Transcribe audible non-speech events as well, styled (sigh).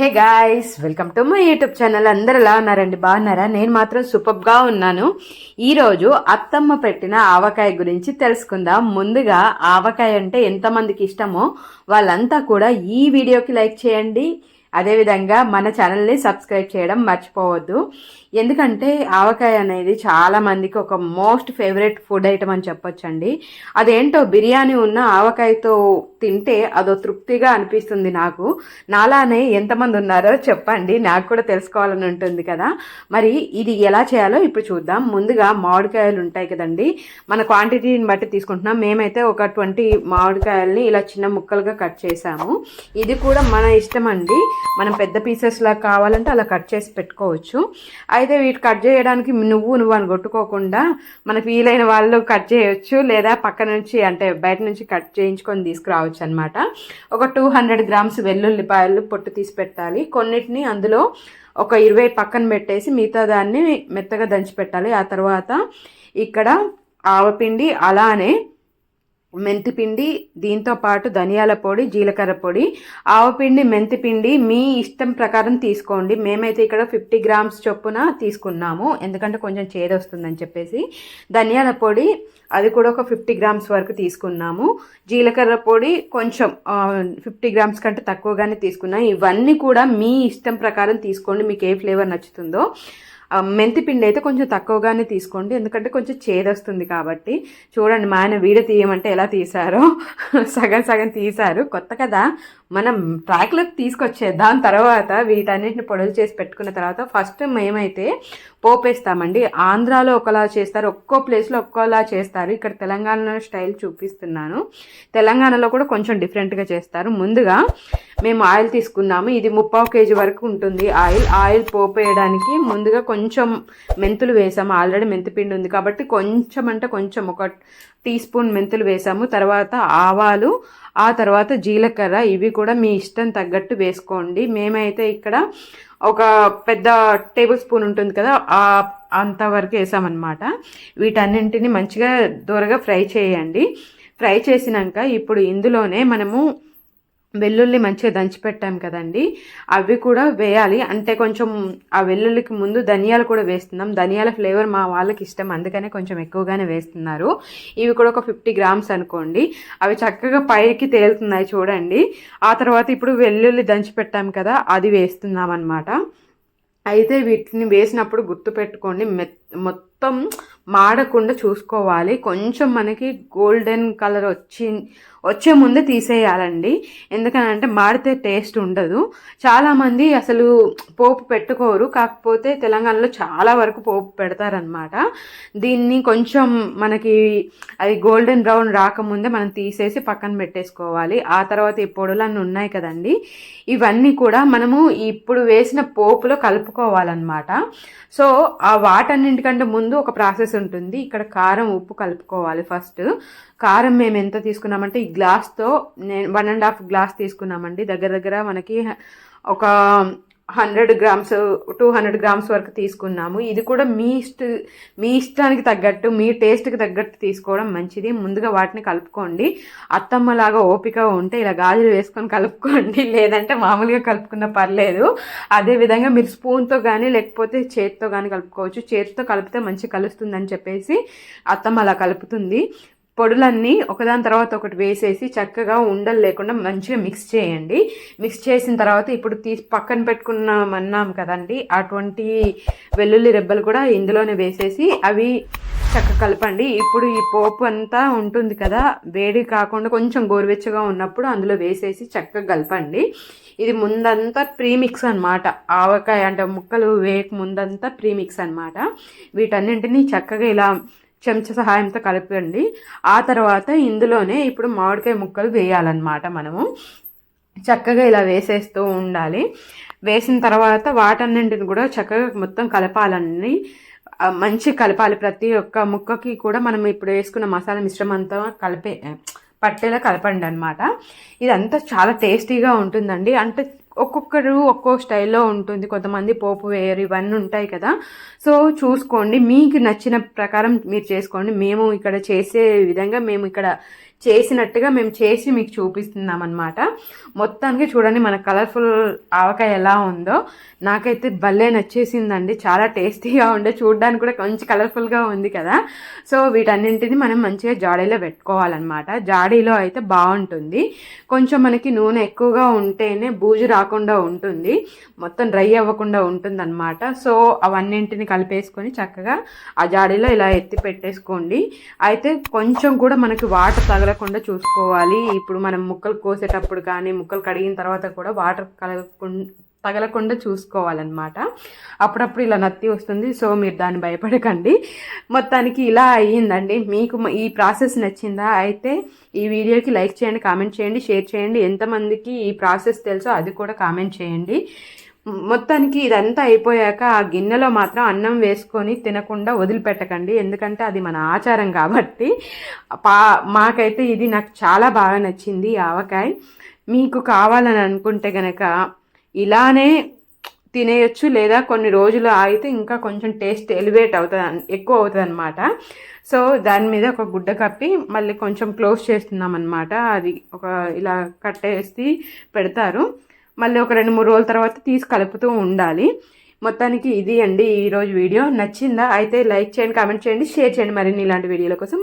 Hey guys welcome to my YouTube channel. అందరు ఎలా ఉన్నారండి? బాగున్నారా? నేను మాత్రం సూపర్గా ఉన్నాను. ఈరోజు అత్తమ్మ పెట్టిన ఆవకాయ గురించి తెలుసుకుందాం. ముందుగా ఆవకాయ అంటే ఎంతమందికి ఇష్టమో వాళ్ళంతా కూడా ఈ వీడియోకి లైక్ చేయండి. అదేవిధంగా మన ఛానల్ని సబ్స్క్రైబ్ చేయడం మర్చిపోవద్దు. ఎందుకంటే ఆవకాయ అనేది చాలా మందికి ఒక మోస్ట్ ఫేవరెట్ ఫుడ్ ఐటమ్ అని చెప్పొచ్చండి. అదేంటో బిర్యానీ ఉన్న ఆవకాయతో తింటే అదో తృప్తిగా అనిపిస్తుంది నాకు. నాలానే ఎంతమంది ఉన్నారో చెప్పండి. నాకు కూడా తెలుసుకోవాలని ఉంటుంది కదా. మరి ఇది ఎలా చేయాలో ఇప్పుడు చూద్దాం. ముందుగా మామిడికాయలు ఉంటాయి కదండి. మన క్వాంటిటీని బట్టి తీసుకుంటున్నాం. మేమైతే ఒక ట్వంటీ మామిడికాయల్ని ఇలా చిన్న ముక్కలుగా కట్ చేసాము. ఇది కూడా మన ఇష్టం అండి. మనం పెద్ద పీసెస్లా కావాలంటే అలా కట్ చేసి పెట్టుకోవచ్చు. అయితే వీటి కట్ చేయడానికి నువ్వు నువ్వు అని కొట్టుకోకుండా మనకు వీలైన వాళ్ళు కట్ చేయొచ్చు. లేదా పక్క నుంచి అంటే బయట నుంచి కట్ చేయించుకొని తీసుకురావచ్చు అనమాట ఒక టూ హండ్రెడ్ గ్రామ్స్ వెల్లుల్లిపాయలు పొట్టు తీసి పెట్టాలి. కొన్నిటిని అందులో ఒక ఇరవై పక్కన పెట్టేసి మిగతా దాన్ని మెత్తగా దంచి పెట్టాలి. ఆ తర్వాత ఇక్కడ ఆవపిండి అలానే మెంతిపిండి దీంతో పాటు ధనియాల పొడి జీలకర్ర పొడి. ఆవపిండి మెంతిపిండి మీ ఇష్టం ప్రకారం తీసుకోండి. మేమైతే ఇక్కడ ఫిఫ్టీ గ్రామ్స్ చొప్పున తీసుకున్నాము. ఎందుకంటే కొంచెం చేదు వస్తుందని చెప్పేసి. ధనియాల పొడి అది కూడా ఒక ఫిఫ్టీ గ్రామ్స్ వరకు తీసుకున్నాము. జీలకర్ర పొడి కొంచెం ఫిఫ్టీ గ్రామ్స్ కంటే తక్కువగానే తీసుకున్నాం. ఇవన్నీ కూడా మీ ఇష్టం ప్రకారం తీసుకోండి. మీకు ఏ ఫ్లేవర్ నచ్చుతుందో. మెంతి పిండి అయితే కొంచెం తక్కువగానే తీసుకోండి. ఎందుకంటే కొంచెం చేదొస్తుంది కాబట్టి. చూడండి మా ఆయన వీడియో తీయమంటే ఎలా తీశారో. (laughs) సగం సగం తీశారు. కొత్త కదా. మనం ట్రాక్లోకి దాని తర్వాత వీటన్నిటిని పొడులు చేసి పెట్టుకున్న తర్వాత ఫస్ట్ మేమైతే పోపేస్తామండి. ఆంధ్రాలో ఒకలా చేస్తారు ఒక్కో ప్లేస్లో ఒక్కోలా చేస్తారు. ఇక్కడ తెలంగాణ స్టైల్ చూపిస్తున్నాను. తెలంగాణలో కూడా కొంచెం డిఫరెంట్గా చేస్తారు. ముందుగా మేము ఆయిల్ తీసుకున్నాము. ఇది ముప్పావు కేజీ వరకు ఉంటుంది ఆయిల్. ఆయిల్ పోపేయడానికి ముందుగా కొంచెం మెంతులు వేసాము. ఆల్రెడీ మెంతిపిండి ఉంది కాబట్టి కొంచెం అంటే కొంచెం ఒక టీ స్పూన్ మెంతులు వేసాము. తర్వాత ఆవాలు ఆ తర్వాత జీలకర్ర. ఇవి కూడా మీ ఇష్టం తగ్గట్టు వేసుకోండి. మేమైతే ఇక్కడ ఒక పెద్ద టేబుల్ స్పూన్ ఉంటుంది కదా ఆ అంతవరకు వేసామన్నమాట. వీటన్నింటిని మంచిగా దూరగా ఫ్రై చేయండి. ఫ్రై చేసినాక ఇప్పుడు ఇందులోనే మనము వెల్లుల్లి మంచిగా దంచిపెట్టాం కదండి. అవి కూడా వేయాలి. అంటే కొంచెం ఆ వెల్లుల్లికి ముందు ధనియాలు కూడా వేస్తున్నాం. ధనియాల ఫ్లేవర్ మా వాళ్ళకి ఇష్టం. అందుకనే కొంచెం ఎక్కువగానే వేస్తున్నారు. ఇవి కూడా ఒక ఫిఫ్టీ గ్రామ్స్ అనుకోండి. అవి చక్కగా పైకి తేలుతున్నాయి చూడండి. ఆ తర్వాత ఇప్పుడు వెల్లుల్లి దంచిపెట్టాం కదా అది వేస్తున్నాం అనమాట అయితే వీటిని వేసినప్పుడు గుర్తుపెట్టుకోండి మెత్త మొత్తం మాడకుండా చూసుకోవాలి. కొంచెం మనకి గోల్డెన్ కలర్ వచ్చి వచ్చే ముందే తీసేయాలండి. ఎందుకనంటే మాడితే టేస్ట్ ఉండదు. చాలామంది అసలు పోపు పెట్టుకోరు. కాకపోతే తెలంగాణలో చాలా వరకు పోపు పెడతారనమాట దీన్ని కొంచెం మనకి అది గోల్డెన్ బ్రౌన్ రాకముందే మనం తీసేసి పక్కన పెట్టేసుకోవాలి. ఆ తర్వాత ఈ పొడులన్నీ ఉన్నాయి కదండి. ఇవన్నీ కూడా మనము ఇప్పుడు వేసిన పోపులో కలుపుకోవాలన్నమాట. సో ఆ వాటన్నింటి వాటన్నింటికంటే ముందు ఒక ప్రాసెస్ ఉంటుంది. ఇక్కడ కారం ఉప్పు కలుపుకోవాలి ఫస్ట్. కారం మేము ఎంత తీసుకున్నామంటే ఈ గ్లాస్తో నేను వన్ అండ్ హాఫ్ గ్లాస్ తీసుకున్నామండి. దగ్గర దగ్గర మనకి ఒక hundred grams two hundred grams వరకు తీసుకున్నాము. ఇది కూడా మీ ఇష్ట మీ ఇష్టానికి తగ్గట్టు మీ టేస్ట్కి తగ్గట్టు తీసుకోవడం మంచిది. ముందుగా వాటిని కలుపుకోండి. అత్తమ్మలాగా ఓపిక ఉంటే ఇలా గాజులు వేసుకొని కలుపుకోండి. లేదంటే మామూలుగా కలుపుకున్న పర్లేదు. అదేవిధంగా మీరు స్పూన్తో కానీ లేకపోతే చేతితో కానీ కలుపుకోవచ్చు. చేతితో కలిపితే మంచి కలుస్తుందని చెప్పేసి అత్తమ్మ అలా కలుపుతుంది. పొడులన్నీ ఒకదాని తర్వాత ఒకటి వేసేసి చక్కగా ఉండలు లేకుండా మంచిగా మిక్స్ చేయండి. మిక్స్ చేసిన తర్వాత ఇప్పుడు తీసి పక్కన పెట్టుకున్నామన్నాం కదండి అటువంటి వెల్లుల్లి రెబ్బలు కూడా ఇందులోనే వేసేసి అవి చక్కగా కలపండి. ఇప్పుడు ఈ పోపు అంతా ఉంటుంది కదా వేడి కాకుండా కొంచెం గోరువెచ్చగా ఉన్నప్పుడు అందులో వేసేసి చక్కగా కలపండి. ఇది ముందంతా ప్రీమిక్స్ అనమాట ఆవకాయ అంటే ముక్కలు వేయక ముందంతా ప్రీమిక్స్ అనమాట వీటన్నింటినీ చక్కగా ఇలా చెంచా సహాయంతో కలపండి. ఆ తర్వాత ఇందులోనే ఇప్పుడు మామిడికాయ ముక్కలు వేయాలన్నమాట మనము. చక్కగా ఇలా వేసేస్తూ ఉండాలి. వేసిన తర్వాత వాటన్నింటిని కూడా చక్కగా మొత్తం కలపాలండి మంచి కలపాలి. ప్రతి ఒక్క ముక్కకి కూడా మనం ఇప్పుడు వేసుకున్న మసాలా మిశ్రమంతో కలిపే పట్టేలా కలపండి అనమాట ఇదంతా చాలా టేస్టీగా ఉంటుందండి. అంటే ఒక్కొక్కరు ఒక్కో స్టైల్లో ఉంటుంది. కొంతమంది పోపు వేయరు ఇవన్నీ ఉంటాయి కదా. సో చూసుకోండి. మీకు నచ్చిన ప్రకారం మీరు చేసుకోండి. మేము ఇక్కడ చేసే విధంగా మేము ఇక్కడ చేసినట్టుగా మేము చేసి మీకు చూపిస్తున్నాం అనమాట మొత్తానికి చూడండి మన కలర్ఫుల్ ఆవకాయ ఎలా ఉందో. నాకైతే భలే నచ్చేసిందండి. చాలా టేస్టీగా ఉండే. చూడడానికి కూడా కొంచెం కలర్ఫుల్గా ఉంది కదా. సో వీటన్నింటిని మనం మంచిగా జాడీలో పెట్టుకోవాలన్నమాట. జాడీలో అయితే బాగుంటుంది. కొంచెం మనకి నూనె ఎక్కువగా ఉంటేనే బూజు రాకుండా ఉంటుంది. మొత్తం డ్రై అవ్వకుండా ఉంటుంది అనమాట సో అవన్నింటిని కలిపేసుకొని చక్కగా ఆ జాడీలో ఇలా ఎత్తి పెట్టేసుకోండి. అయితే కొంచెం కూడా మనకి వాటర్ తగలకుండా చూసుకోవాలి. ఇప్పుడు మనం ముక్కలు కోసేటప్పుడు కానీ ముక్కలు కడిగిన తర్వాత కూడా వాటర్ కలగకుండా తగలకుండా చూసుకోవాలన్నమాట. అప్పుడప్పుడు ఇలా నత్తి వస్తుంది. సో మీరు దాన్ని భయపడకండి. మొత్తానికి ఇలా అయ్యిందండి. మీకు ఈ ప్రాసెస్ నచ్చిందా అయితే ఈ వీడియోకి లైక్ చేయండి కామెంట్ చేయండి షేర్ చేయండి. ఎంతమందికి ఈ ప్రాసెస్ తెలుసో అది కూడా కామెంట్ చేయండి. మొత్తానికి ఇదంతా అయిపోయాక ఆ గిన్నెలో మాత్రం అన్నం వేసుకొని తినకుండా వదిలిపెట్టకండి. ఎందుకంటే అది మన ఆచారం కాబట్టి. పా మాకైతే ఇది నాకు చాలా బాగా నచ్చింది ఆవకాయ. మీకు కావాలని అనుకుంటే గనక ఇలానే తినేయచ్చు లేదా కొన్ని రోజులు ఆగితే ఇంకా కొంచెం టేస్ట్ ఎలివేట్ అవుతుంది ఎక్కువ అవుతుంది అనమాట సో దాని మీద ఒక గుడ్డ కప్పి మళ్ళీ కొంచెం క్లోజ్ చేస్తున్నాం అనమాట అది ఒక ఇలా కట్టేసి పెడతారు. మళ్ళీ ఒక రెండు మూడు రోజుల తర్వాత తీసి కలుపుతూ ఉండాలి. మొత్తానికి ఇది అండి ఈరోజు వీడియో. నచ్చిందా? అయితే లైక్ చేయండి కామెంట్ చేయండి షేర్ చేయండి. మరిన్ని ఇలాంటి వీడియోల కోసం